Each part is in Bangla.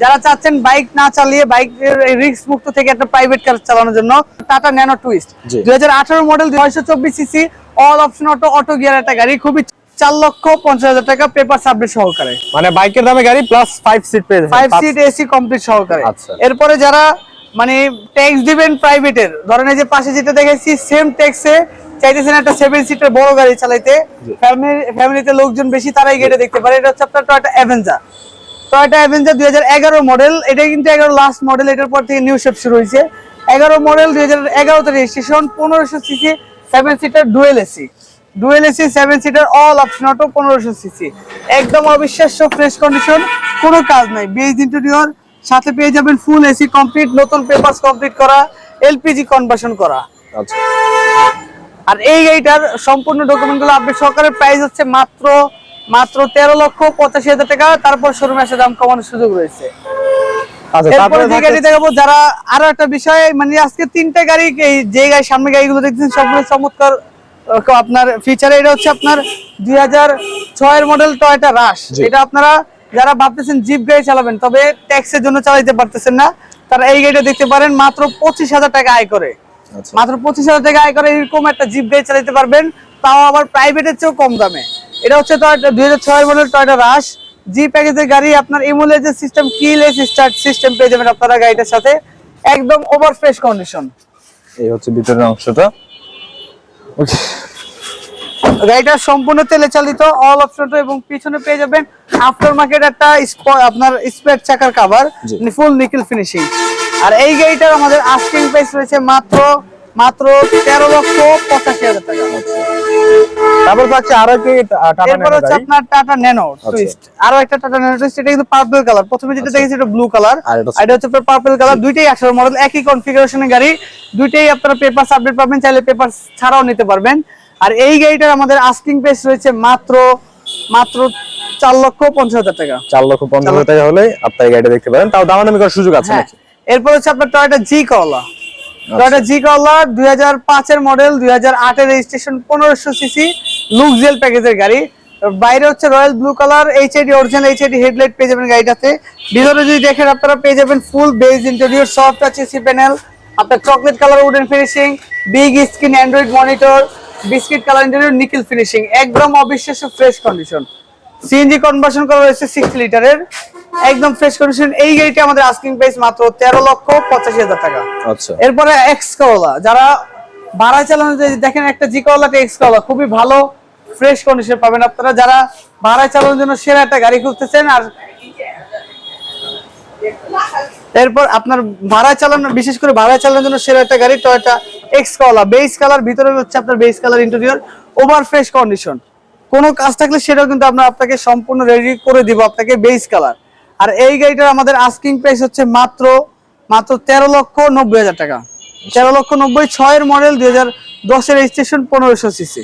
যারা চাচ্ছেন বাইক না চালিয়ে বাইক রিস্ক মুক্ত থেকে একটা প্রাইভেট কার চালানোর জন্য টাটা ন্যানো টুইস্ট। দুই হাজার আঠারো মডেল ছয়শো চব্বিশ CC all option auto auto gear একটা গাড়ি খুবই চার লক্ষ পঞ্চাশ হাজার টাকা পেপার সাবমিট সহকারে। মানে বাইকের দামে গাড়ি plus five seat five seat AC complete সহকারে। আচ্ছা। এরপরে যারা মানে ট্যাক্স দিবেন প্রাইভেটের ধরেন যে পাশে যেটা দেখেছি সেম ট্যাক্সে চাইতেছেন একটা সেভেন সিটের বড় গাড়ি চালাইতে। ফ্যামিলি ফ্যামিলিতে লোকজন বেশি তারাই গেটে দেখতে পারে। এটা হচ্ছে আপনার টয়টা অ্যাভেঞ্জার টয়টা অ্যাভেঞ্জার দুই হাজার এগারো মডেল এটা কিন্তু এগারো লাস্ট মডেল এটার পর থেকে নিউ শেপ শুরু হয়েছে। এগারো মডেল দুই হাজার এগারোতে রেজিস্ট্রেশন পনেরোশো CC seven seater dual AC dual AC seven seater all option auto পনেরোশো সিসি একদম অবিশ্বাস্য ফ্রেশ কন্ডিশন কোনো কাজ নাই। বেজ ইন্টেরিয়র সাথে পেয়ে যাবেন ফুল এসি কমপ্লিট নতুন পেপারস কমপ্লিট করা এলপিজি কনভার্সন করা। আচ্ছা। আর এই গাড়িটার সম্পূর্ণ ডকুমেন্টগুলো আপডেট সহকারে প্রাইস হচ্ছে মাত্র মাত্র তেরো লক্ষ পঁচাশি হাজার টাকা। তারপর শোরুমে এসে দাম কমানোর সুযোগ রয়েছে। আচ্ছা যারা আরও একটা বিষয় মানে আজকে তিনটা গাড়ি এই যে গাড়ি সামনে গাড়িগুলো দেখছেন সবগুলো চমৎকার আপনার ফিচারে এটা হচ্ছে আপনার দুই হাজার ছয়ের মডেল টয়টা। এটা আপনারা যারা ভাবতেছেন জিপ গাড়ি চালাবেন তবে ট্যাক্সের জন্য চালাইতে পারতেছেন না। তারা এই গাড়িটা দেখতে পারেন মাত্র পঁচিশ হাজার টাকা আয় করে। আচ্ছা। মাত্র পঁচিশ হাজার টাকা আয় করে এরকম একটা জিপ গাড়ি চালাতে পারবেন। তাও আবার প্রাইভেটের চেয়েও কম দামে। এটা হচ্ছে দুই হাজার মডেল টয়টা রাশ জি প্যাকেজের গাড়ি আপনার এমুলের যে সিস্টেম কিলেস স্টার্ট সিস্টেম পেয়ে যাবেন আপনারা গাড়িটার সাথে। একদম ওভার ফ্রেশ কন্ডিশন এই হচ্ছে ভিতরের অংশটা। Okay, গাড়িটা সম্পূর্ণ তেলে চালিত অল অপশন এবং পিছনে পেয়ে যাবেন আফটার মার্কেট একটা আপনার স্পেয়ার চাকার কাভার। ফুল নিকেল ফিনিশিং আর এই গাড়িটার আমাদের আস্কিং প্রাইস রয়েছে মাত্র মাত্র তেরো লক্ষ পঁচাশি হাজার টাকা। তারপর থাকছে আরও কি এরপর হচ্ছে আপনার টাটা ন্যানো টুইস্ট আরও একটা টাটা ন্যানো টুইস্ট এটা কিন্তু পার্পল কালার প্রথমে যেটা দেখেছি এটা ব্লু কালার এটা এটা হচ্ছে পার্পল কালার দুইটাই আঠারো মডেল একই কনফিগারেশনের গাড়ি। দুইটাই আপনারা পেপার আপডেট পাবেন চাইলে পেপার ছাড়াও নিতে পারবেন। আর এই গাড়িটার আমাদের আস্কিং প্রাইস রয়েছে মাত্র মাত্র চার লক্ষ পঞ্চাশ হাজার টাকা। চার লক্ষ পঞ্চাশ হাজার টাকা হলে আপনার গাড়িটা দেখতে পারেন। তাও দামাদামি করার সুযোগ আছে হ্যাঁ। এরপর হচ্ছে আপনার টয়টা জি করলা টয়টা জি করলা দুই হাজার পাঁচের মডেল দুই হাজার আটের রেজিস্ট্রেশন পনেরোশো সিসি লুকজেল প্যাকেজের গাড়ি। বাইরে হচ্ছে royal blue colour HID original HID headlight পেয়ে যাবেন গাড়িটাতে। ভিতরে যদি দেখেন আপনারা পেয়ে যাবেন full beige interior soft touch AC panel আপনার chocolate colour wooden finishing big screen Android monitor biscuit colour interior nickel finishing একদম অবিশ্বাস্য ফ্রেশ কন্ডিশন সিএনজি কনভার্সন করা হয়েছে সিক্স লিটারের একদম ফ্রেশ কন্ডিশন এই গাড়িটা আমাদের আস্কিং প্রাইস মাত্র তেরো লক্ষ পঁচাশি হাজার টাকা। আচ্ছা। এরপরে এক্স করলা যারা ভাড়া চালানো দেখেন একটা জি করলাটা এক্স করলা খুবই ভালো ফ্রেশ কন্ডিশন পাবেন আপনারা। যারা ভাড়া চালানোর জন্য সেরা একটা গাড়ি খুঁজতেছেন আর এরপর আপনার ভাড়া চালানো বিশেষ করে ভাড়া চালানোর জন্য সেরা একটা গাড়ি Toyota X Corolla base colour ভিতরে হচ্ছে আপনার base colour interior over fresh condition কোনো কাজ থাকলে সেটাও কিন্তু আমরা আপনাকে সম্পূর্ণ রেডি করে দিব আপনাকে বেস কালার আর এই গাড়িটার আমাদের আস্কিং প্রাইস হচ্ছে মাত্র মাত্র তেরো লক্ষ নব্বই হাজার টাকা। তেরো লক্ষ নব্বই ছয়ের মডেল দুই হাজার দশের রেজিস্ট্রেশন পনেরোশো সিসি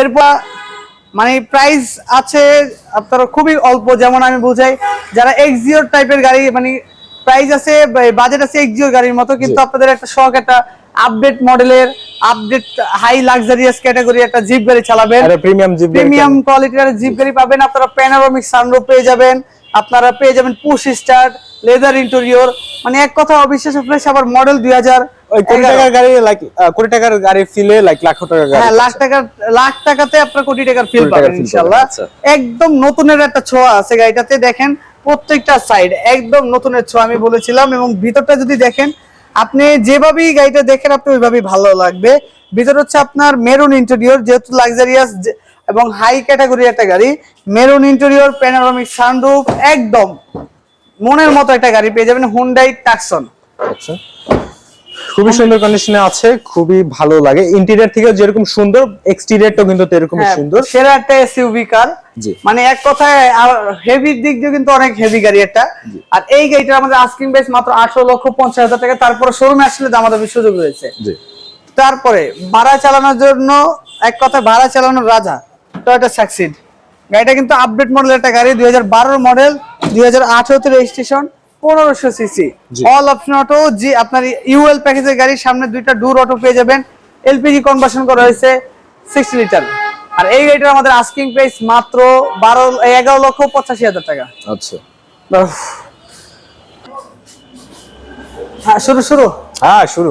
এরপর মানে প্রাইস আছে আপনার খুবই অল্প যেমন আমি বুঝাই যারা এক্সিওর টাইপের গাড়ি মানে প্রাইস আছে বাজেট আছে এক্সিওর গাড়ির মতো কিন্তু আপনাদের একটা শখ একটা আপডেট মডেলের আপডেট হাই লাক্সারিয়াস ক্যাটাগরি একটা জিপ গাড়ি চালাবেন। আরে প্রিমিয়াম জিপ প্রিমিয়াম কোয়ালিটির জিপ গাড়ি পাবেন। আপনারা প্যানোরামিক সানরুফ পেয়ে যাবেন। আপনারা পেয়ে যাবেন পুশ স্টার্ট লেদার ইন্টেরিয়র মানে এক কথা অবিশ্বাস্য ফ্রেশ আবার মডেল দুই হাজার। ওই কোটি টাকার গাড়ি লাইক কোটি টাকার গাড়ি ফিলে লাইক লাখ টাকা গাড়ি। হ্যাঁ লাখ টাকার লাখ টাকাতে আপনার কোটি টাকার ফিল পাবেন ইনশাআল্লাহ। আচ্ছা। একদম নতুনের একটা ছোঁয়া আছে গাড়িটাতে। দেখেন প্রত্যেকটা সাইড একদম নতুনের ছোঁয়া আমি বলেছিলাম। এবং ভিতরটা যদি দেখেন আপনি যেভাবেই গাড়িটা দেখেন, আপনি ওইভাবেই ভালো লাগবে। ভিতর হচ্ছে আপনার মেরুন ইন্টেরিয়র যেহেতু লাক্সারিয়াস এবং হাই ক্যাটাগরি একটা গাড়ি, মেরুন ইন্টেরিয়র প্যানোরামিক সানরুফ একদম মনের মতো একটা গাড়ি পেয়ে যাবেন হুন্ডাই টাকসন আচ্ছা। খুবই সুন্দর কন্ডিশনে আছে খুবই ভালো লাগে। ইন্টেরিয়র থেকে যেরকম সুন্দর এক্সটেরিয়রটাও কিন্তু এরকম হ্যাঁ, সুন্দর। সেরা একটা এসইউভি কার মানে এক কথায় হেভি দিক দিয়ে কিন্তু অনেক হেভি গাড়ি একটা। আর এই গাড়িটা আমাদের আস্কিং বেস মাত্র আঠারো লক্ষ পঞ্চাশ হাজার টাকা। তারপরে শোরুমে আসলে দাম দামাদামি সুযোগ রয়েছে। জি। তারপরে ভাড়া চালানোর জন্য এক কথায় ভাড়া চালানোর রাজা টয়োটা সাকসিড গাড়িটা কিন্তু আপডেট মডেল একটা গাড়ি দুই হাজার বারোর মডেল দুই হাজার আঠারোতে রেজিস্ট্রেশন পনেরোশো CC. All option auto G আপনার ইউএল প্যাকেজের গাড়ি সামনে দুইটা ডুর অটো পেয়ে যাবেন। এলপিজি কনভার্সন করা হয়েছে সিক্সটি লিটার আর এই গাড়িটার আমাদের আস্কিং প্রাইস মাত্র বারো এগারো লক্ষ পঁচাশি হাজার টাকা। আচ্ছা। হ্যাঁ শুরু শুরু। হ্যাঁ শুরু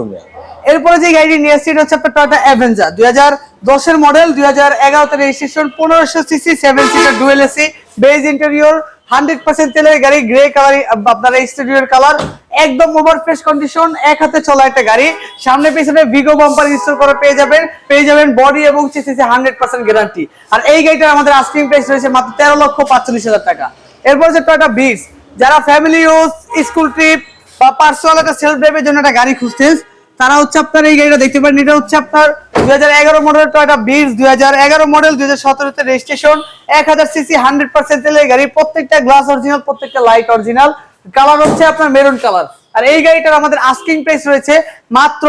এরপরে যে গাড়িটি নিয়ে আসছি এটা হচ্ছে আপনার টয়োটা অ্যাভেঞ্জার দুই হাজার দশের মডেল দুই হাজার এগারোতে রেজিস্ট্রেশন পনেরোশো CC seven seater dual AC beige interior hundred percent তেলের গাড়ি গ্রে কালার আপনার এক্সটেরিয়র কালার একদম ওভার ফ্রেশ কন্ডিশন এক হাতে চলা একটা গাড়ি। সামনে পিছনে ভিগো বাম্পার ইনস্টল করে পেয়ে যাবেন পেয়ে যাবেন বডি এবং সিসি হান্ড্রেড পার্সেন্ট গ্যারান্টি আর এই গাড়িটার আমাদের আস্কিং প্রাইস রয়েছে মাত্র তেরো লক্ষ পাঁচচল্লিশ হাজার টাকা। এরপর হচ্ছে টয়োটা বিটস যারা ফ্যামিলি ইউজ স্কুল ট্রিপ বা পার্সোনাল একটা সেলফ ড্রাইভের জন্য একটা গাড়ি খুঁজতেন তারা হচ্ছে আপনার এই গাড়িটা দেখতে পারেন, এটা হচ্ছে আপনার দুই হাজার এগারো মডেল টয়টা বিটস দুই হাজার এগারো মডেল দুই হাজার সতেরোতে রেজিস্ট্রেশন এক হাজার সিসি হান্ড্রেড পার্সেন্ট তেলের গাড়ি, প্রত্যেকটা গ্লাস অরিজিনাল প্রত্যেকটা লাইট অরিজিনাল কালার হচ্ছে আপনার মেরুন কালার আর এই গাড়িটার আমাদের আস্কিং প্রাইস রয়েছে মাত্র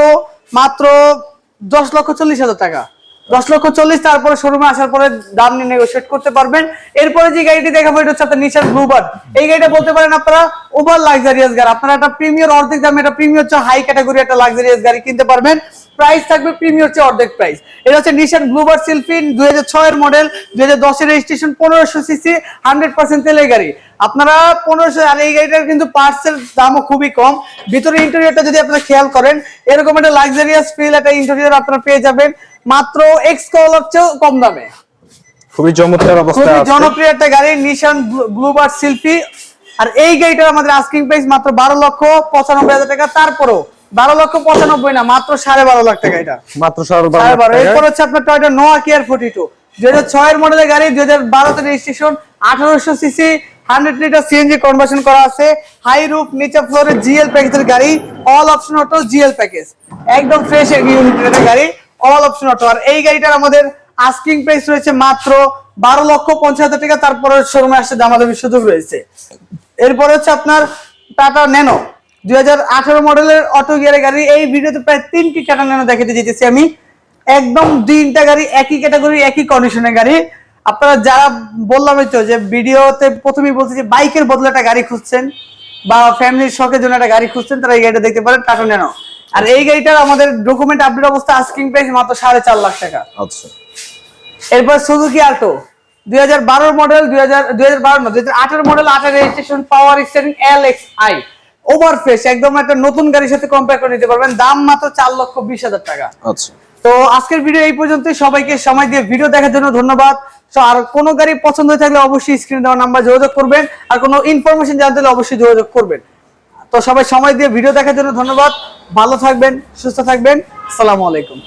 মাত্র দশ লক্ষ চল্লিশ হাজার টাকা। দশ লক্ষ চল্লিশ, তারপরে শোরুমে আসার পরে দাম নিয়ে নেগোসিয়েট করতে পারবেন। এরপরে যে গাড়িটি দেখাবো, এটা হচ্ছে আপনার নিশান ব্লুবার্ড এই গাড়িটা বলতে পারেন আপনারা ওভার লাক্সারিয়াস গাড়ি আপনারা একটা প্রিমিয়ার অর্ধেক দামে একটা প্রিমিয়ার হচ্ছে হাই ক্যাটাগরি একটা লাক্সারিয়াস গাড়ি কিনতে পারবেন। প্রাইস থাকবে প্রিমিয়ার হচ্ছে অর্ধেক প্রাইস এটা হচ্ছে নিশান ব্লুবার্ড সিলফিন দুই হাজার মডেল দুই হাজার দশের রেজিস্ট্রেশন পনেরোশো সিসি হান্ড্রেড পার্সেন্ট তেলের গাড়ি। আপনারা পনেরোশো আর এই গাড়িটার কিন্তু পার্টসের দামও খুবই কম। ভিতরে ইন্টেরিয়রটা যদি আপনারা খেয়াল করেন এরকম একটা লাক্সারিয়াস ফিল একটা ইন্টেরিয়র আপনারা পেয়ে যাবেন। মাত্র এক্স কলার চেয়েও কম দামে। খুবই চমৎকার অবস্থা খুবই জনপ্রিয় একটা গাড়ি নিশান ব্লুবার্ড শিল্পী আর এই গাড়িটার আমাদের আস্কিং প্রাইস মাত্র বারো লক্ষ পঁচানব্বই হাজার টাকা। তারপরও বারো লক্ষ পঁচানব্বই না মাত্র সাড়ে বারো লাখ টাকা এটা। মাত্র সাড়ে বারো। এরপর হচ্ছে আপনার Toyota Noah care forty two দুই হাজার ছয়ের মডেলের গাড়ি দুই হাজার বারোতে রেজিস্ট্রেশন আঠারোশো CC hundred litre CNG conversion করা আছে। হাই রুফ নিচে ফ্লোরে জিএল প্যাকেজের গাড়ি all option auto GL package একদম ফ্রেশ ইউনিটের গাড়ি অল অপশন অটো আর এই গাড়িটার আমাদের আস্কিং প্রাইস রয়েছে মাত্র বারো লক্ষ পঞ্চাশ হাজার টাকা। তারপরে শোরুমে আসছে দামাদামির সুযোগ রয়েছে। এরপর হচ্ছে আপনার টাটা ন্যানো দুই হাজার আঠারো মডেলের অটো গিয়ারের গাড়ি। এই ভিডিওতে প্রায় তিনটি টাটা ন্যানো দেখাতে যেতেছি আমি। একদম তিনটা গাড়ি একই ক্যাটাগরি একই কন্ডিশনের গাড়ি। আপনারা যারা বললাম তো যে ভিডিওতে প্রথমেই বলছি যে বাইকের বদলে একটা গাড়ি খুঁজছেন বা ফ্যামিলির শখের জন্য একটা গাড়ি খুঁজছেন তারা এই গাড়িটা দেখতে পারেন টাটা ন্যানো আর এই গাড়িটার আমাদের ডকুমেন্ট আপডেট অবস্থা আস্কিং প্রাইস মাত্র সাড়ে চার লাখ টাকা। আচ্ছা। এরপর সুজুকি আল্টো দুই হাজার বারোর মডেল দুই হাজার দুই হাজার বারো না দুই হাজার আঠারো মডেল আঠারো registration power steering L X I over fresh একদম একটা নতুন গাড়ির সাথে কম্পেয়ার করে নিতে পারবেন। দাম মাত্র চার লক্ষ বিশ হাজার টাকা। আচ্ছা। তো আজকের ভিডিও এই পর্যন্তই। সবাইকে সময় দিয়ে ভিডিও দেখার জন্য ধন্যবাদ। তো আর কোনো গাড়ি পছন্দ হয়ে থাকলে অবশ্যই স্ক্রিনে দেওয়া নাম্বার যোগাযোগ করবেন। আর কোনো ইনফরমেশন জানতে হলে অবশ্যই যোগাযোগ করবেন। তো সবাই সময় দিয়ে ভিডিও দেখার জন্য ধন্যবাদ। ভালো থাকবেন সুস্থ থাকবেন। আসসালামু আলাইকুম।